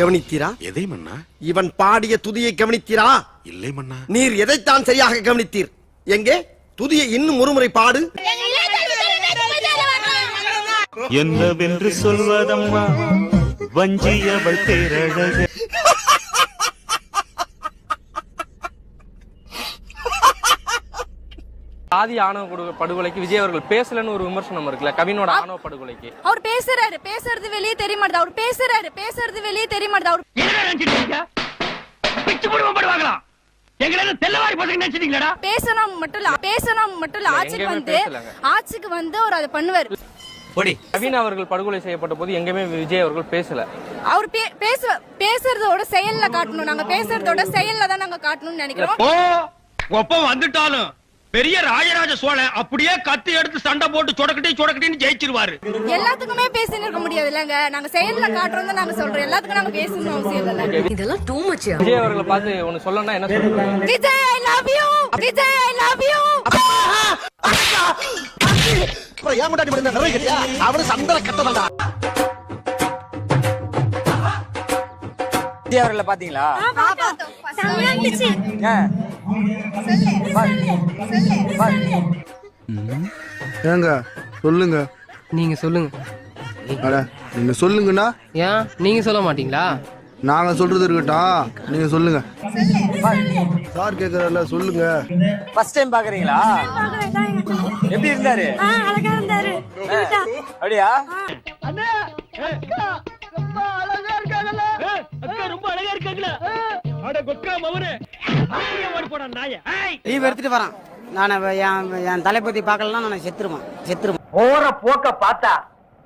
கவனித்தீரா? எதை மன்னா? இவன் பாடிய துதியை கவனித்தீரா? இல்லை மன்னா. நீர் எதைத்தான் சரியாக கவனித்தீர்? எங்கே? துதியை இன்னும் ஒருமுறை பாடு. என்னவென்று சொல்வதம்மா? வஞ்சியவள் பேரழகு. ஆதி ஆணவ படு- படுகொலைக்கு விஜய் அவர்கள் பேசலன்னு ஒரு விமர்சனம் இருக்குல்ல கவினோட ஆணவ படுகொலைக்கு? அவர் பேசுறாரு பேசுறது வெளியே தெரிய மாட்டேது அவர் பேசுறாரு பேசுறது வெளியே தெரிய மாட்டேது அவர் பேசணும் மட்டும் இல்ல பேசணும் மட்டும் இல்ல. ஆட்சிக்கு வந்து. ஆட்சிக்கு வந்து அவர் அதை பண்ணுவார். கவின் அவர்கள் படுகொலை செய்யப்பட்ட போது எங்கேயுமே விஜய் அவர்கள் பேசல. அவர் பே- பேச பேசுறதோட செயல்ல காட்டணும். நாங்க பேசுறதோட செயல்ல தான் நாங்க காட்டணும்னு நினைக்கிறோம். ஓ ஒப்பம் வந்துட்டாலும் பெரிய ராஜராஜ சோழன் அப்படியே கத்தி எடுத்து சண்டை போட்டு சொடக்கட்டி சொடக்கட்டின்னு ஜெயிச்சிருவாரு. எல்லாத்துக்குமே பேசின்னு இருக்க முடியாது இல்லங்க நாங்க செயல்ல காட்டுறோம் நாங்க சொல்றோம். எல்லாத்துக்கும் நாங்க பேசணும் அவசியம் இல்ல. இதெல்லாம் டூ மச் விஜய் அவர்களை பார்த்து ஒன்னு சொல்லணும்னா என்ன சொல்லுங்க Vijay I love you Vijay I love you ஏன் முன்னாடி மட்டும் நிறைய அவனு சந்தன கட்டதாடா விஜய் அவர்களை பாத்தீங்களா ஏங்க சொல்லுங்க. நீங்க சொல்லுங்க. அட நீங்க சொல்லுங்கண்ணா ஏன்? நீங்க சொல்ல மாட்டீங்களா? நாங்க சொல்றது இருக்கட்டும். நீங்க சொல்லுங்க. சார் கேக்குறல சொல்லுங்க. ஃபர்ஸ்ட் டைம் பாக்குறீங்களா? எப்படி இருந்தாரு? அழகா இருந்தாரு. அப்படியா? ரொம்ப அழகா இருக்காங்களா அட கொக்கா மவனே லீவ் எடுத்துட்டு வரான். நான் என் தலைப்பத்தி பார்க்கலாம் நான் செத்துருவேன். செத்துருவேன். போற போக்க பார்த்தா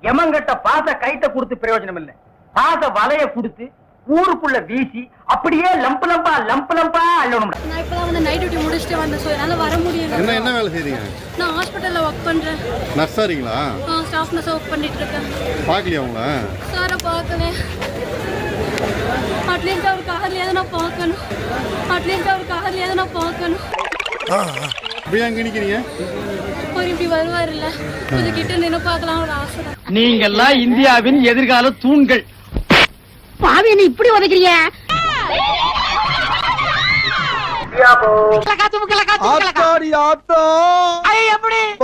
எமங்கிட்ட பாச கைட்ட கொடுத்து பிரயோஜனம் இல்ல. பாச வலைய கொடுத்து ஊருக்குள்ள வீசி அப்படியே லம்பு லம்பா லம்பு லம்பா அள்ளணும். நான் இப்பதான் வந்து நைட் டியூட்டி முடிச்சுட்டு வந்தேன் ஸோ என்னால வர முடியல. என்ன என்ன வேலை செய்றீங்க? நான் ஹாஸ்பிட்டல்ல ஒர்க் பண்றேன். ஸ்டாஃப் நர்ஸ் ஒர்க் பண்ணிட்டு இருக்கேன். பாக்கலையா உங்கள? சாரை பார்க்கல. அட்லீஸ்ட் அவர் கார்லயாவது நான் பார்க்கணும். அட்லீஸ்ட் அவர் கார்லயாவது நான் பார்க்கணும். அப்படியே அங்க நிக்கிறீங்க அவர் இப்படி வருவாருல்ல கொஞ்சம் கிட்ட நின்று பார்க்கலாம் ஒரு ஆசை தான். நீங்கெல்லாம் இந்தியாவின் எதிர்கால தூண்கள். பாவி நீ இப்படி உதைக்கிறிய?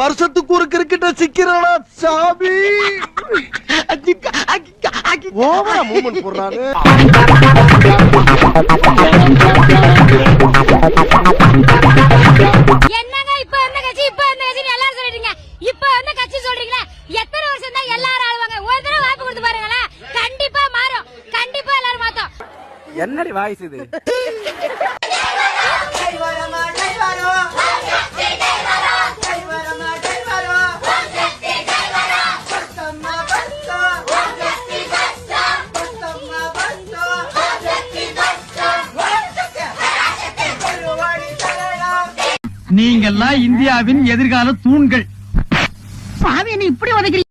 வருஷத்துக்கு ஒரு கிரிக்கெட்ட சிக்கிறடா சாமி? ஓவரா மூமெண்ட் போடுறானு. என்னங்க இப்ப இருந்த கட்சி இப்ப இருந்த கட்சி எல்லாரும் சொல்றீங்க இப்ப கட்சி சொல்றீங்களா எத்தனை வருஷம் தான் எல்லாரும் ஆளுவாங்க? ஒரு தடவை வாய்ப்பு கொடுத்து பாருங்களேன். கண்டிப்பா மாறும். கண்டிப்பா எல்லாரும் மாத்தோம். என்னடி வாய்ஸ் இது? நீங்கெல்லாம் இந்தியாவின் எதிர்கால தூண்கள். பாவி நீ இப்படி உதைக்கிறீங்க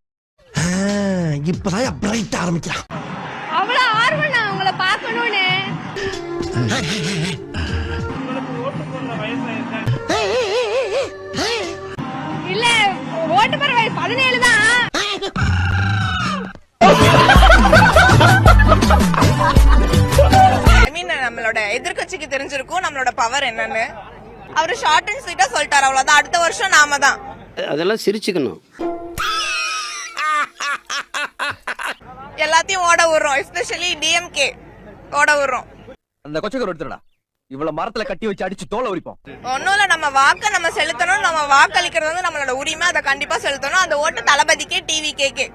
இப்பதான் பிரைட் ஆரம்பிக்கிறான். அவ்வளவு ஆர்வம் நான் உங்களை பார்க்கணும்னு. இல்ல ஓட்டு போற வயசு பதினேழு தான். ஐ மீன் நம்மளோட எதிர்க்கட்சிக்கு தெரிஞ்சிருக்கும் நம்மளோட பவர் என்னன்னு. அவரு ஷார்ட் அண்ட் ஸ்வீட்டா சொல்லிட்டாரு அவ்வளவுதான். அடுத்த வருஷம் நாம தான். அதெல்லாம் சிரிச்சுக்கணும். எல்லாத்தையும் ஓட விடுறோம். எஸ்பெஷலி டிஎம்கே ஓட விடுறோம். அந்த கொச்சக்கர் எடுத்துடா இவ்வளவு மரத்துல கட்டி வச்சு அடிச்சு தோலை உரிப்போம். ஒன்னும் இல்ல நம்ம வாக்க நம்ம செலுத்தணும். நம்ம வாக்களிக்கிறது வந்து நம்மளோட உரிமை. அதை கண்டிப்பா செலுத்தணும். அந்த ஓட்டு தளபதிக்கே டிவி கேக்கு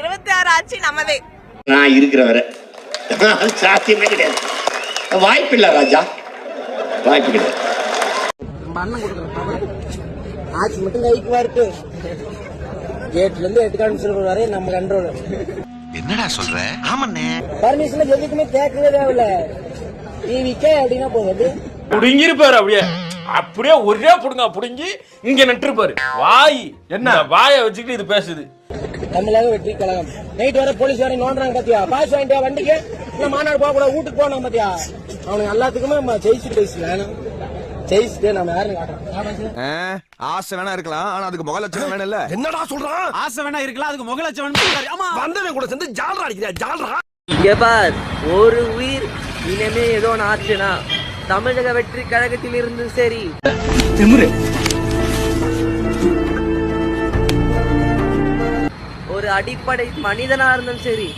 இருபத்தி ஆறு ஆச்சு நம்மதே நான் இருக்கிற வரை. சாத்தியமே கிடையாது. வாய்ப்பில்லை ராஜா. வாய்ப்பு கிடையாது ஆட்சி மட்டும் கைக்கு வருது கேட்ல இருந்து எட்டு காமிச்சு வரை நம்ம கண்ட்ரோல் என்னடா சொல்ற? ஆமண்ணே. பர்மிஷன் எதுக்குமே கேட்கவே தேவையில்ல. டிவிக்கே அப்படின்னா போகுது புடுங்கிருப்பாரு அப்படியே. அப்படியே ஒரே புடுங்க புடுங்கி இங்க நட்டுருப்பாரு வாய் என்ன? வாயை வச்சுக்கிட்டு இது பேசுது. தமிழக வெற்றி கழகம். நைட் வர போலீஸ் வரை நோண்டுறாங்க பாத்தியா? பாஸ் வாங்கிட்டியா வண்டிக்கு. இல்ல மாநாடு போக கூட வீட்டுக்கு போனோம் பாத்தியா? அவனுக்கு எல்லாத்துக்குமே நம்ம ஜெயிச்சுட்டு பேசல ஜெயிச்சுட்டு நம்ம யாருன்னு காட்டுறோம் ஆசை வேணா இருக்கலாம். ஆனா அதுக்கு முக லட்சணம் வேணும்ல என்னடா சொல்றான்? ஆசை வேணா இருக்கலாம். அதுக்கு முகலட்சம் வந்தவன் கூட சேர்ந்து ஜாலரா அடிக்கிறியா? ஜாலரா. இங்க பார் ஒரு உயிர் இனிமே ஏதோ ஒன்று ஆச்சுன்னா தமிழக வெற்றி கழகத்தில் இருந்து சரி ஒரு அடிப்படை மனிதனா இருந்தாலும் சரி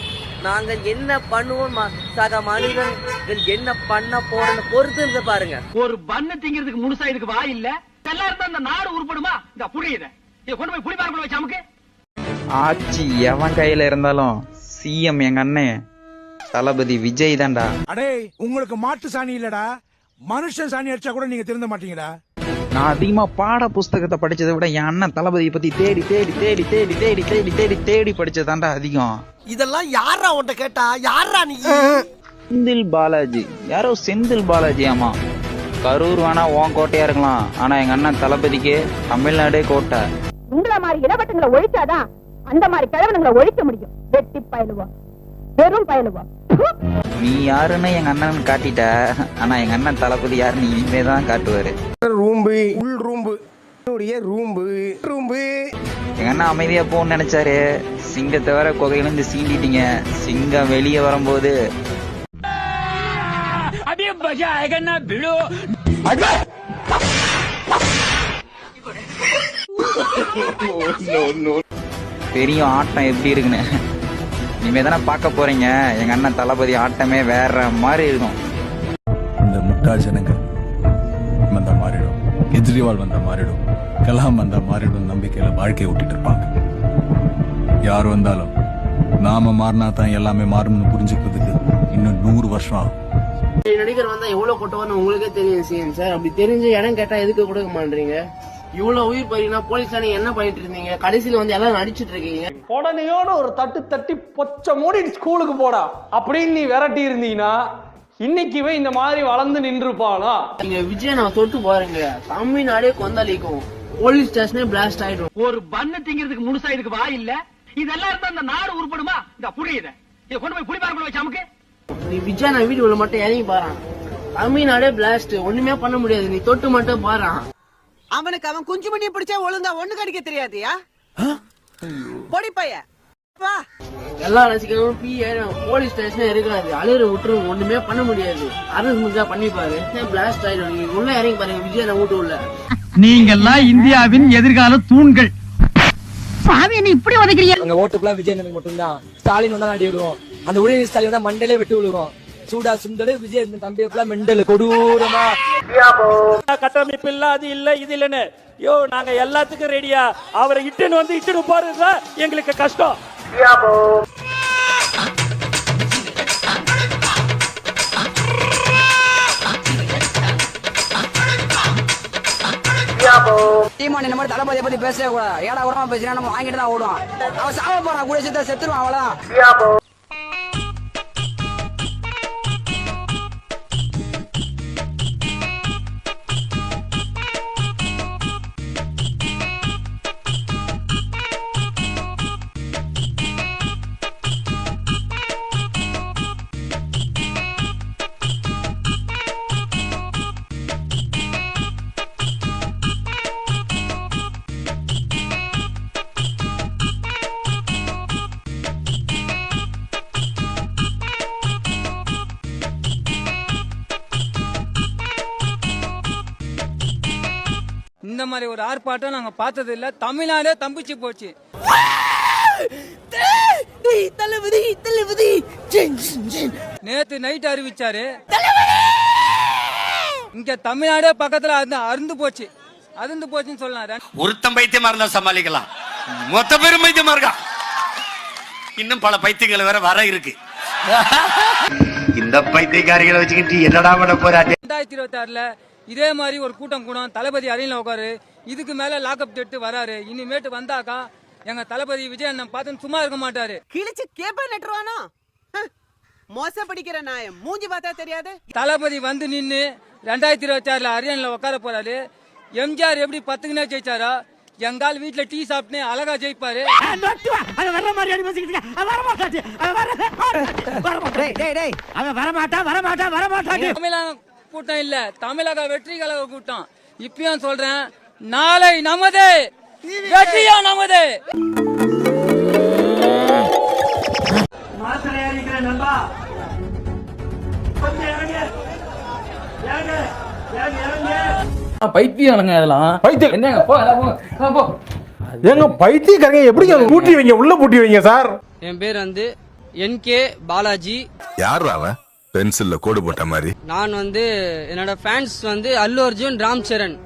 நாங்கள் என்ன பண்ணுவோம் சக மனிதர்கள் என்ன பண்ண போறோம்னு பொறுத்து இருந்து பாருங்க. ஒரு பண்ண திங்கிறதுக்கு முழுசா இதுக்கு வாய் இல்ல. எல்லாம் இருந்தா அந்த நாடு உருப்படுமா? இந்த புரியுத இதை. கொண்டு போய் புளிப்பாரக்குள்ள வச்சு அமுக்கு. ஆட்சி எவன் கையில இருந்தாலும் சிஎம் எங்க அண்ணன் தளபதி விஜய் தான்டா. அடே உங்களுக்கு மாட்டு சாணி இல்லடா. மனுஷன் சாணி அடிச்சா கூட நீங்க திருந்த மாட்டீங்கடா. நான் அதிகமா பாட புஸ்தகத்தை படிச்சதை விட என் அண்ணன் தளபதியை பத்தி தேடி தேடி தேடி தேடி தேடி தேடி தேடி தேடி படிச்சதாண்டா அதிகம். இதெல்லாம் யாரா உன்ட்ட கேட்டா? யாரா நீ? செந்தில் பாலாஜி. யாரோ செந்தில் பாலாஜி ஆமா. கரூர் வேணா உன் கோட்டையா இருக்கலாம். ஆனா எங்க அண்ணன் தளபதிக்கு தமிழ்நாடே கோட்டை. உங்களை மாதிரி இடவட்டுங்களை ஒழிச்சாதான் அந்த மாதிரி கிழவனுங்களை ஒழிக்க முடியும். வெட்டி பயலுவோம். வெறும் பயலுவோம் நீ யாருன்னு எங்க அண்ணன் காட்டிட்ட. ஆனா எங்க அண்ணன் தளபதி யாருன்னு இனிமே தான் காட்டுவாரு. ரூம்பு. உள் ரூம்பு. ரூம்பு. ரூம்பு. எங்க அண்ணன் அமைதியா போன்னு நினைச்சாரு. சிங்கத்தை வர குகையிலிருந்து சீண்டிட்டீங்க. சிங்கம் வெளியே வரும்போது. தெரியும் ஆட்டம் எப்படி இருக்குன்னு. இனிமே தானே பார்க்க போறீங்க. எங்க அண்ணன் தளபதி ஆட்டமே வேற மாதிரி இருக்கும். இந்த முட்டாள் ஜனங்க வந்தா மாறிடும். கெஜ்ரிவால் வந்தா மாறிடும். கலாம் வந்தா மாறிடும் நம்பிக்கையில வாழ்க்கையை விட்டுட்டு இருப்பாங்க. யார் வந்தாலும் நாம மாறினா தான் எல்லாமே மாறும்னு புரிஞ்சுக்கிறதுக்கு இன்னும் நூறு வருஷம் ஆகும். நடிகர் வந்தா எவ்வளவு கொட்டவன்னு உங்களுக்கே தெரியும் சார். அப்படி தெரிஞ்ச இடம் கேட்டா எதுக்கு கொடுக்க மாட்டீங்க? இவ்வளவு உயிர் போறீங்கன்னா போலீஸ் நீங்க என்ன பண்ணிட்டு இருந்தீங்க? கடைசியில வந்து எல்லாம் நடிச்சிட்டு இருக்கீங்க. உடனேயோட ஒரு தட்டு தட்டி பொச்ச மூடி ஸ்கூலுக்கு போடா. அப்படின்னு நீ விரட்டி இருந்தீங்கன்னா இன்னைக்குவே இந்த மாதிரி வளர்ந்து நின்றுப்பானா? நீங்க விஜய் நான் தொட்டு பாருங்க. தமிழ்நாடே கொந்தளிக்கும். போலீஸ் ஸ்டேஷனே பிளாஸ்ட் ஆயிடும். ஒரு பண்ண திங்கிறதுக்கு முழுசா இதுக்கு வாய் இல்ல. இதெல்லாம் இருந்தா அந்த நாடு உருப்படுமா? இந்த புரியுத இதை. கொண்டு போய் புளிப்பாரக்குள்ள வச்சு அமுக்கு நீ விஜய் நான் வீடியோல மட்டும் இறங்கி பாறான். தமிழ்நாடே பிளாஸ்ட் ஒண்ணுமே பண்ண முடியாது. நீ தொட்டு மட்டும் பாறான். அவனுக்கு அவன் குஞ்சு மணியை பிடிச்சா ஒழுங்கா ஒண்ணு கடிக்க தெரியாதியா? பொடி பைய. வா. எல்லா ரசிகர்களும் பி போலீஸ் ஸ்டேஷனே இருக்காது. அழுகிற விட்டுரும் ஒண்ணுமே பண்ண முடியாது. அரசு முடிஞ்சா பண்ணிப்பாரு. பிளாஸ்ட் ஆயிடும் நீங்க உள்ள இறங்கி பாருங்க. விஜய் நான் வீட்டு உள்ள. நீங்கெல்லாம் இந்தியாவின் எதிர்கால தூண்கள். இப்படி உதைக்கிறீங்க? அங்க ஓட்டுக்குலாம் விஜய் மட்டும்தான். ஸ்டாலின் வந்தா நாடி விடுவோம் அந்த உதயநிதி ஸ்டாலின் வந்தா மண்டலே வெட்டி விழுவோம். சூடா சுண்டலு விஜய் இந்த தம்பி எல்லாம் மெண்டல் கொடூரமா. கட்டமைப்பு இல்ல அது இல்ல இது இல்லன்னு. யோ நாங்க எல்லாத்துக்கும் ரெடியா அவரை இட்டுன்னு வந்து இட்டுன்னு போறது எங்களுக்கு கஷ்டம். சீமான் இந்த மாதிரி தளபதியை பத்தி பேசவே கூடாது. ஏடா உரமா பேசினா நம்ம வாங்கிட்டு தான் ஓடுவான். அவன் சாவ போறான் கூட சேர்த்து செத்துருவான் அவ்வளவுதான். ஆர்ப்பாட்டம் நாங்க பார்த்தது இல்ல. தமிழ்நாடே தம்பிச்சு போச்சு. நேத்து நைட் அறிவிச்சாரு. இங்க தமிழ்நாடே பக்கத்துல அருந்து- அருந்து போச்சு. அருந்து போச்சுன்னு சொல்லலாம் ஒருத்தன் பைத்தியமா இருந்தா சமாளிக்கலாம். மொத்த பேரும் பைத்தியமா இருக்கா? இன்னும் பல பைத்தியங்கள் வேற வர இருக்கு. இந்த பைத்தியக்காரிகளை வச்சுக்கிட்டு என்னடா பண்ண போறாங்க ரெண்டாயிரத்தி இருபத்தி ஆறுல இதே மாதிரி ஒரு கூட்டம் கூடும் தளபதி அறையில உட்காரு இதுக்கு மேல லாக்அப் எடுத்து வராரு. இனிமேட்டு வந்தாக்கா எங்க தளபதி விஜய் அண்ணன் பார்த்து சும்மா இருக்க மாட்டாரு. கிழிச்சு கேப்ப நட்டுருவானோ? மோச படிக்கிற நாயம் மூஞ்சி பார்த்தா தெரியாது? தளபதி வந்து நின்னு ரெண்டாயிரத்தி இருபத்தி ஆறுல அரியன்ல உட்கார போறாரு. எம்ஜிஆர் எப்படி பத்துக்குனே ஜெயிச்சாரோ? எங்கால் வீட்டுல டீ சாப்பிட்டு அழகா ஜெயிப்பாரு. தமிழக கூட்டம் இல்ல. தமிழக வெற்றி கழக கூட்டம். இப்பயும் சொல்றேன் நாளை நமது வெற்றியா நமது? பைத்தியம் இதெல்லாம். பைத்தியம் என்னங்க போ போ ஏங்க பைத்தியக்காரங்க எப்படிங்க பூட்டி வைங்க? உள்ள பூட்டி வைங்க சார். என் பேர் வந்து என் கே பாலாஜி. யார் அவன்? பென்சில்ல கோடு போட்ட மாதிரி. நான் வந்து என்னோட ஃபேன்ஸ் வந்து அல்லு அர்ஜுன் ராம் சரண்.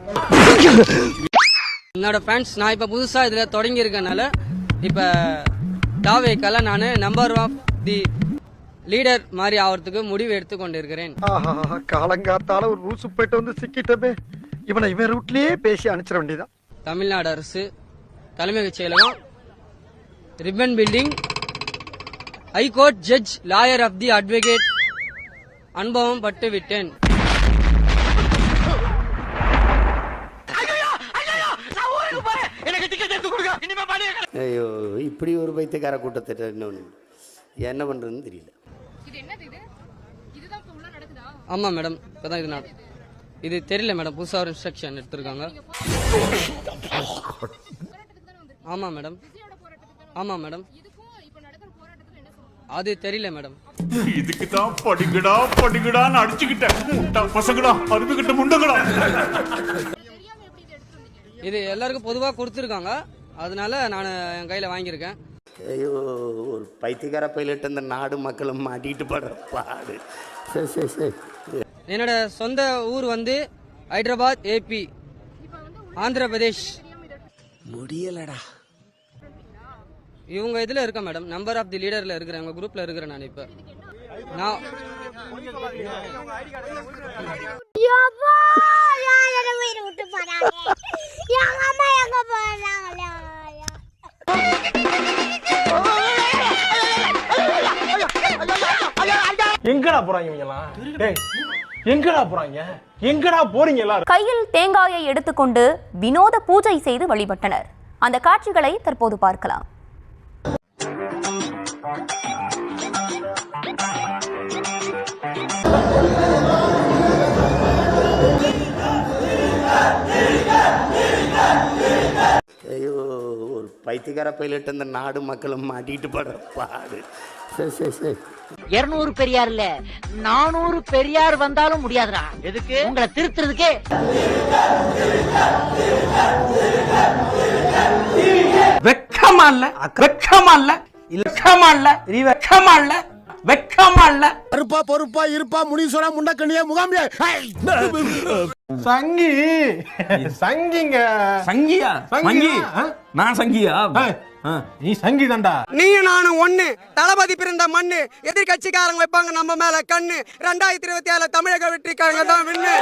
என்னோட ஃபேன்ஸ் நான் இப்ப புதுசா இதுல தொடங்கி இருக்கனால இப்ப தாவேக்கால நான் நம்பர் ஆஃப் தி லீடர் மாதிரி ஆகிறதுக்கு முடிவு எடுத்து கொண்டிருக்கிறேன். காலங்காத்தால ஒரு ரூசு போயிட்டு வந்து சிக்கிட்டமே. இவனை இவன் ரூட்லயே பேசி அனுப்பிச்சிட வேண்டியதான் தமிழ்நாடு அரசு தலைமைச் செயலகம் Ripon Building high court judge lawyer of the advocate அனுபவம் பட்டு விட்டேன். ஐயோ இப்படி ஒரு பைத்தியக்கார கூட்டத்திட்ட இன்னொன்று என்ன பண்றதுன்னு தெரியல. ஆமா மேடம். இப்பதான் இது நான் இது தெரியல மேடம். புதுசா ஒரு இன்ஸ்ட்ரக்ஷன் எடுத்திருக்காங்க. ஆமா மேடம். ஆமா மேடம். அது தெரியல மேடம். இதுக்கு தான் படிங்கடா படிங்கடான்னு அடிச்சுக்கிட்டேன். முட்டா பசங்கடா அருமைக்கிட்ட முண்டங்கடா. இது எல்லாருக்கும் பொதுவா கொடுத்துருக்காங்க. அதனால நான் என் கையில வாங்கியிருக்கேன். ஐயோ ஒரு பைத்தியக்கார பைலட் இந்த நாடு மக்களும் மாட்டிட்டு படுற பாடு. சரி சரி சரி. என்னோட சொந்த ஊர் வந்து ஹைதராபாத் ஏபி ஆந்திர பிரதேஷ் முடியலடா. இவங்க இதுல இருக்க மேடம் நம்பர் ஆஃப் தி லீடர்ல இருக்கிறேன் உங்க குரூப்ல இருக்கிறேன் நான் இப்ப. நான் போறாங்களே? எங்கடா போறாங்க இவங்கலாம் டேய் எங்கடா போறாங்க? எங்கடா போறீங்க எல்லாரும்? கையில் தேங்காயை எடுத்துக்கொண்டு வினோத பூஜை செய்து வழிபட்டனர். அந்த காட்சிகளை தற்போது பார்க்கலாம். பைத்தியக்கார பைலட் இந்த நாடு மக்களும் மாட்டிட்டு படுற பாடு. சரி சரி சரி இருநூறு பெரியார் இல்ல நானூறு பெரியார் வந்தாலும் முடியாதுடா. எதுக்கு? உங்களை திருத்துறதுக்கே. வெக்கமா இல்ல வெக்கமா இல்ல வெக்கமா இல்ல வெக்கமா இல்ல. வெக்கமா இல்ல பொறுப்பா பொறுப்பா இருப்பா முடிவு சொன்னா முண்டக்கண்ணியே முகாமியா? சங்கி சங்கிங்க. சங்கியா? சங்கி. நான் சங்கியா? நீ சங்கி தான்டா. நீயும் நானும் ஒண்ணு. தளபதி பிறந்த மண்ணு. எதிர்கட்சிக்காரங்க வைப்பாங்க நம்ம மேல கண்ணு. ரெண்டாயிரத்தி இருபத்தி ஏழுல தமிழக வெற்றிக்காரங்க தான் விண்ணு.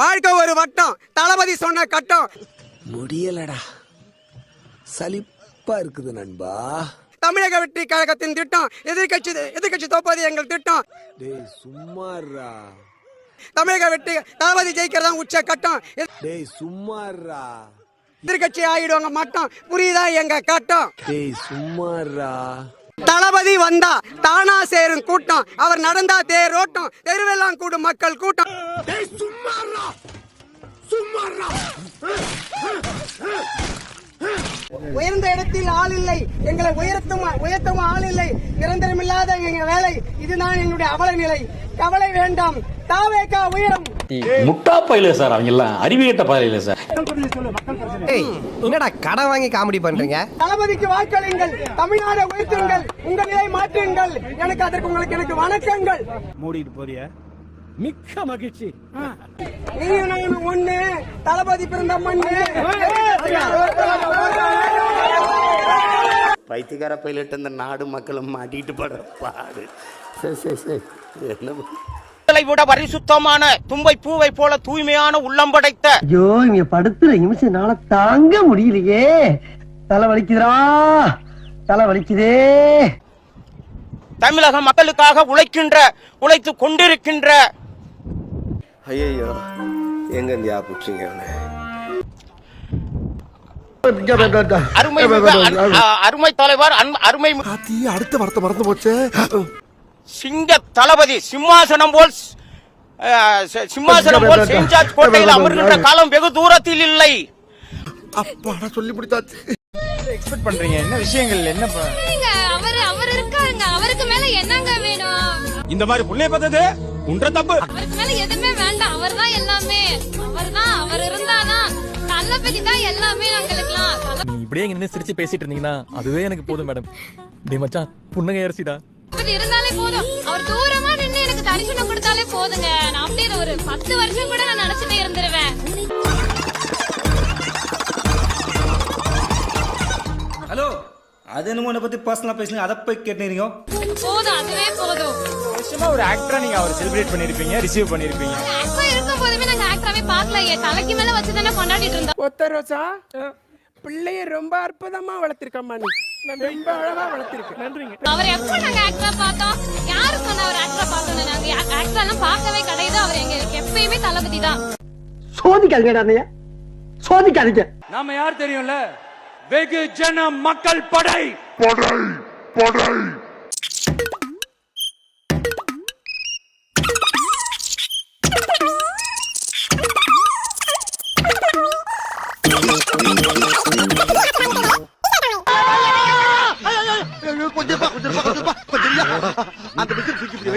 வாழ்க்கை ஒரு வட்டம். தளபதி சொன்ன கட்டம். முடியலடா. சலிப்பா இருக்குது நண்பா. தமிழக வெற்றி கழகத்தின் திட்டம். எதிர்கட்சி எதிர்கட்சி தோப்பது எங்கள் திட்டம். டேய் சும்மாறா தமிழக வெற்றி தளபதி ஜெயிக்கிறதா உச்ச கட்டம். டேய் சும்மாறா எதிர்கட்சி ஆயிடுவாங்க மட்டும். புரியுதா எங்க கட்டம்? டேய் சும்மாறா தளபதி வந்தா தானா சேரும் கூட்டம். அவர் நடந்தா தேரோட்டம் தெருவெல்லாம் கூடும் மக்கள் கூட்டம். உயர்ந்த இடத்தில் ஆள் இல்லை. எங்களை உயர்த்தும் உயர்த்தும் ஆள் இல்லை. நிரந்தரமில்லாத எங்க வேலை. இதுதான் எங்களுடைய அவல நிலை. கவலை வேண்டாம். தாவேக்கா உயரம். முட்டா பயில சார் அவங்க எல்லாம் அறிவியட்ட பயில சார் என்னடா கடன் வாங்கி காமெடி பண்றீங்க? தளபதிக்கு வாக்களியுங்கள். தமிழ்நாடு உயர்த்துங்கள். உங்க நிலை மாற்றுங்கள். எனக்கு அதற்கு உங்களுக்கு எனக்கு வணக்கங்கள். மூடிட்டு போறியா? மிக்க மகிழ்ச்சி நீயும் நானும் ஒண்ணு தளபதி பிறந்த மண்ணு பைத்தியக்கார பைலட் இந்த நாடு மக்களும் மாட்டிட்டு படுற பாடு சரி சரி சரி என்ன பண்றது? விட பரிசுத்தமான தும்பை பூவை போல தூய்மையான உள்ளம் படைத்த ஐயோ இங்க படுத்துற தாங்க முடியலையே தலை வலிக்குதுடா தலை வலிக்குதே தமிழக மக்களுக்காக உழைக்கின்ற உழைத்து கொண்டிருக்கின்ற ஐயோ எங்க ஞாபகம் அருமை மிகு அன்- அ- அருமை தலைவர் அன்- அருமை அடுத்த வார்த்தை மறந்து போச்சே. சிங்க தளபதி சிம்மாசனம் போல் சிம்மாசனம் போல் ஜார்ஜ் கோட்டையில் அமர்கின்ற காலம் வெகு தூரத்தில் இல்லை. அப்பாடா சொல்லி முடிச்சாச்சு. எக்ஸ்பெக்ட் பண்றீங்க? என்ன விஷயங்கள்? என்ன நீங்க அவர் அவர் இருக்காருங்க. அவருக்கு மேல என்னங்க வேணும்? இந்த மாதிரி புள்ளைய பார்த்தது உன்ற தப்பு. அவருக்கு மேல எதுவுமே வேண்டாம். அவர்தான் எல்லாமே. அவர்தான். அவர் இருந்தாதான் தளபதி தான் எல்லாமே எங்களுக்குலாம் நீ இப்படியே இங்க நின்னு சிரிச்சு பேசிட்டு இருந்தீங்கன்னா அதுவே எனக்கு போதும் மேடம். டே மச்சான் புன்னகை அரிசிடா. இருந்தாலே போதும். அவர் தூரமா நின்னு எனக்கு தரிசனம் கொடுத்தாலே போதுங்க. நான் அப்படியே ஒரு பத்து வருஷம் கூட அது என்னமோ என்னை பத்தி பர்சனலா பேசுங்க அதை போய் கேட்டுறீங்க போதும் அதுவே போதும். வருஷமா ஒரு ஆக்டரா நீங்க அவர் செலிப்ரேட் பண்ணிருப்பீங்க ரிசீவ் பண்ணிருப்பீங்க ஆக்டர் இருக்கும் போதுமே நாங்க ஆக்டராவே பார்க்கலையே தலைக்கு மேல வச்சு தானே கொண்டாடிட்டு இருந்தோம். ஒத்த ரோசா பிள்ளைய ரொம்ப அற்புதமா வளர்த்திருக்கம்மா நீ. ரொம்ப அழகா வளர்த்திருக்க. நன்றிங்க. அவர் எப்போ நாங்க ஆக்டரா பார்த்தோம்? யாரு சொன்ன அவர் ஆக்டரா பார்த்தோம் நாங்க ஆக்டர் எல்லாம் பார்க்கவே கிடையாது. அவர் எங்களுக்கு எப்பயுமே தளபதி தான். சோதிக்காதீங்க சோதிக்காதீங்க. நாம யார் தெரியும்ல? வெகு ஜன மக்கள் படை.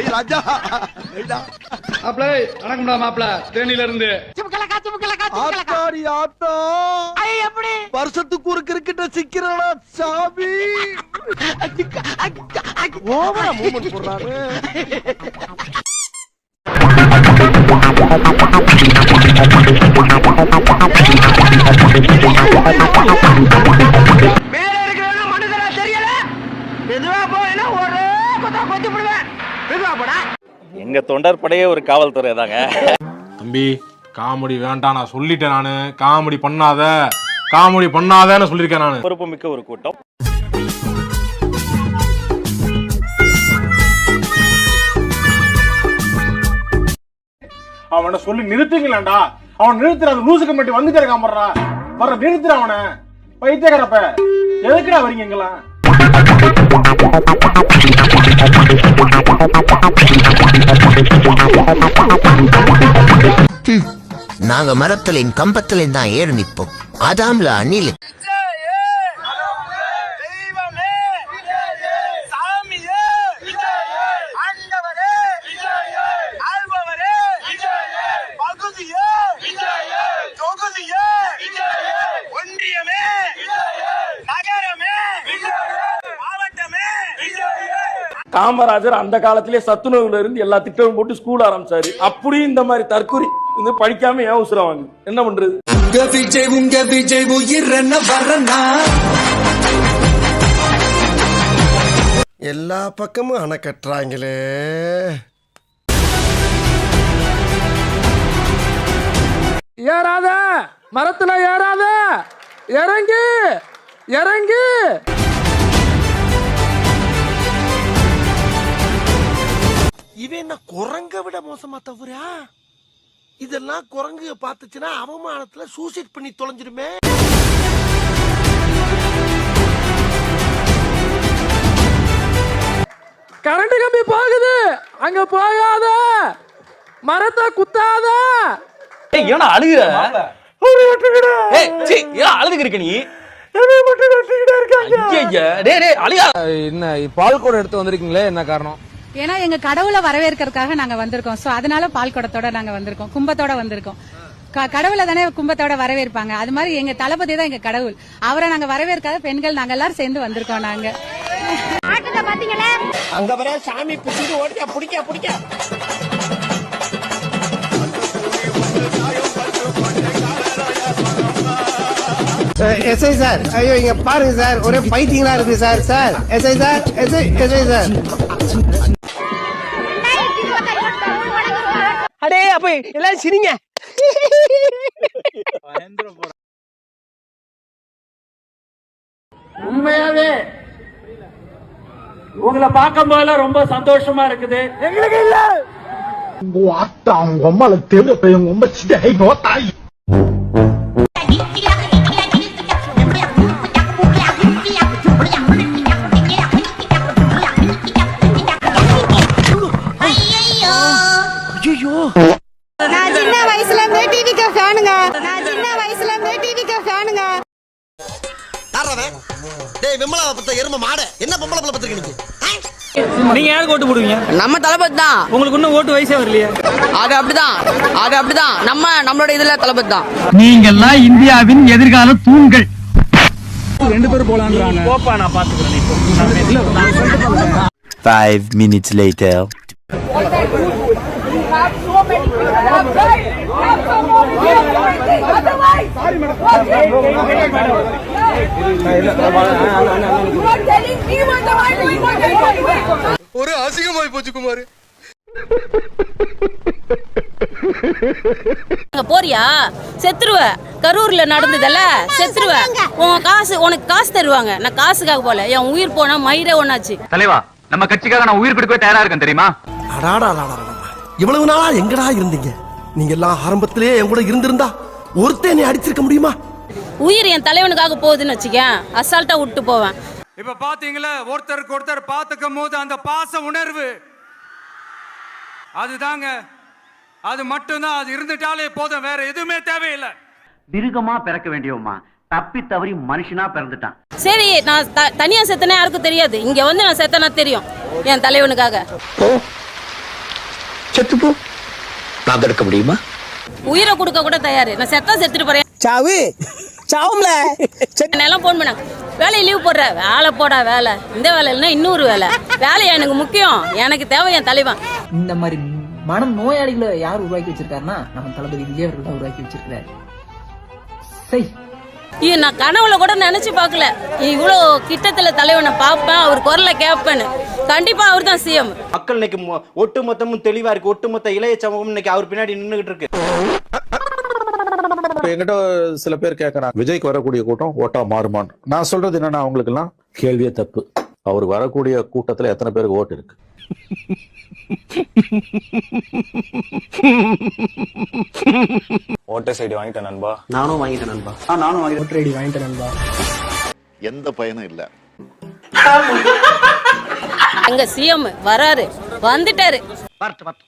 ராஜா. வைடா. மாப்பிள வணக்கம்டா மாப்பிள. தேனில இருந்து வருஷத்துக்கு ஒரு கிரிக்கெட்ட சிக்கிறடா சாமி? ஓவரா மூமெண்ட் போடுறாரு. மேல இருக்கிறவன மனுஷனா தெரியல. மெதுவா போயினா ஒரே கொத்தா கொத்தி விடுவேன் மெதுவா போடா. எங்க தொண்டர் படையே ஒரு காவல்துறை தாங்க. தம்பி காமெடி வேண்டாம் நான் சொல்லிட்டேன் நானு. காமெடி பண்ணாத. காமெடி பண்ணாதேன்னு சொல்லியிருக்கேன் நானு. பொறுப்பு மிக்க ஒரு கூட்டம். அவனை சொல்லி நிறுத்துங்களேன்டா. அவன் நிறுத்துற அந்த லூசு கமிட்டி வந்துட்டே இருக்கான் போடுறா. வர நிறுத்துற அவனை. பைத்தியக்காரப்ப. எதுக்குடா வரீங்க எங்கெல்லாம் நாங்க மரத்திலையும் கம்பத்திலையும் தான் ஏறி நிற்போம். அதாம்ல அணிலு. காமராஜர் அந்த காலத்திலே சத்துணவுல இருந்து எல்லா திட்டமும் போட்டு ஸ்கூல் ஆரம்பிச்சாரு. அப்படியும் இந்த மாதிரி தற்கொலை. வந்து படிக்காம ஏன் வாங்குது? என்ன பண்றது? உங்க விஜய் உங்க விஜய் உயிர் என்ன வரனா எல்லா பக்கமும் அணை கட்டுறாங்களே. ஏறாத! மரத்துல ஏறாத! இறங்கு! இறங்கு! இவன் என்ன குரங்க விட மோசமா தவறா? இதெல்லாம் குரங்கு பார்த்துச்சுன்னா அவமானத்துல சூசைட் பண்ணி தொலைஞ்சிருமே கரண்ட் கம்பி போகுது. அங்க போகாத. மரத்தை குத்தாத. அழுகுற? ஏய், சீ, ஏன் அழுதுக்கு இருக்க நீ? ஐயைய, டேய், டேய், அழுகா. என்ன பால் கூட எடுத்து வந்திருக்கீங்களே? என்ன காரணம்? ஏன்னா எங்க கடவுளை வரவேற்கிறதுக்காக நாங்க வந்திருக்கோம். சோ அதனால பால் குடத்தோட நாங்க வந்திருக்கோம். கும்பத்தோட வந்திருக்கோம். க- கடவுளை தானே கும்பத்தோட வரவேற்பாங்க. அது மாதிரி எங்க தளபதி தான் எங்க கடவுள். அவரை நாங்க வரவேற்காத பெண்கள் நாங்க எல்லாரும் சேர்ந்து வந்திருக்கோம் நாங்க. பாத்தீங்களா அங்க வர சாமி பிடிச்சிட்டு ஓடியா பிடிக்க பிடிக்க. எஸ்ஐ சார் ஐயோ இங்க பாருங்க சார். ஒரே பைத்தியங்களா இருக்கு sir sir. SI sir SI SI sir. அடே அப்ப எல்லாரும் சிரிங்க. உண்மையாவே உங்களை பார்க்கும் போதெல்லாம் ரொம்ப சந்தோஷமா இருக்குது. எங்களுக்கு இல்ல. அத்தா அவங்க அம்மால தெரு பையன் ரொம்ப சிதை தாய் உங்களுக்கு இன்னும் ஓட்டு வயசே வரலையே. அது அப்படிதான். அது அப்படிதான். நம்ம நம்மளோட இதுல தளபதி தான். நீங்கெல்லாம் இந்தியாவின் எதிர்கால தூண்கள். ரெண்டு பேரும் போலான்றாங்க. போப்பா நான் பாத்துக்கிறேன் இப்போ. Five minutes later. ஒரு அசிங்கமாய் போச்சு குமார். போறியா? செத்துருவ. கரூர்ல நடந்ததல்ல? செத்துருவ. உன் காசு உனக்கு காசு தருவாங்க. நான் காசுக்காக போல. என் உயிர் போனா மயிரே ஒண்ணாச்சு. தலைவா நம்ம கட்சிக்காக நான் உயிர் கொடுக்கவே தயாரா இருக்கேன் தெரியுமா? அடாடா. இவ்வளவு நாளா எங்கடா இருந்தீங்க? நீங்க எல்லாம் ஆரம்பத்திலேயே என் கூட இருந்திருந்தா ஒருத்தன் என்னை அடிச்சிருக்க முடியுமா? உயிர் என் தலைவனுக்காக போகுதுன்னு வச்சுக்கேன். அசால்ட்டா விட்டு போவேன். இப்ப பாத்தீங்களா? ஒருத்தருக்கு ஒருத்தர் பாத்துக்கும் போது அந்த பாச உணர்வு அதுதாங்க. அது மட்டும்தான் அது இருந்துட்டாலே போதும் வேற எதுவுமே தேவையில்லை. மிருகமா பிறக்க வேண்டியவமா தப்பி தவறி மனுஷனா பிறந்துட்டான். சரி நான் த- தனியா செத்தனே யாருக்கும் தெரியாது. இங்க வந்து நான் செத்தனா தெரியும் என் தலைவனுக்காக. செத்து போ. நான் தடுக்க முடியுமா? உயிரை கொடுக்க கூட தயாரு. நான் செத்தா செத்துட்டு போறேன். சாவு. சாவும்ல. எல்லாம் போன் பண்ணாங்க வேலையை லீவ் போடுற. வேலை போடா வேலை. இந்த வேலை இல்லைன்னா இன்னொரு வேலை. வேலை எனக்கு முக்கியம். எனக்கு தேவை என் தலைவன். இந்த மாதிரி மனம் நோயாளிகளை யார் உருவாக்கி வச்சிருக்காருன்னா நம்ம தளபதி விஜய் அவர்கள் தான் உருவாக்கி வச்சிருக்காரு சரி நான் கனவுல கூட நினைச்சு பார்க்கல. இவ்வளோ கிட்டத்துல தலைவனை பார்ப்பேன் அவர் குரலை கேட்பேன்னு. கண்டிப்பா அவர் தான் சிஎம் மக்கள் இன்னைக்கு ஒட்டு மொத்தமும் தெளிவா இருக்கு. ஒட்டுமொத்த இளைய சமூகம் இன்னைக்கு அவர் பின்னாடி நின்னுகிட்டு இருக்கு. என்கிட்ட சில பேர் கேட்கறாங்க விஜய்க்கு வரக்கூடிய கூட்டம் ஓட்டா மாறுமான்னு. நான் சொல்றது என்னன்னா அவங்களுக்கு எல்லாம் கேள்வியே தப்பு. அவர் வரக்கூடிய கூட்டத்துல எத்தனை பேருக்கு ஓட்டு இருக்கு? ஓட்டர் சைடு வாங்கிட்டேன் நண்பா. நானும் வாங்கிட்டேன் நண்பா. நானும் ஓட்டர் ஐடி வாங்கிட்டேன் நண்பா. எந்த பயனும் இல்ல. எங்க சிஎம் வராரு. வந்துட்டாரு. வரட்டு வரட்டு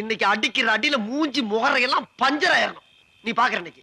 இன்னைக்கு அடிக்கிற அடியில மூஞ்சி முகரையெல்லாம் பஞ்சர் ஆயிரணும். நீ பாக்குற இன்னைக்கு.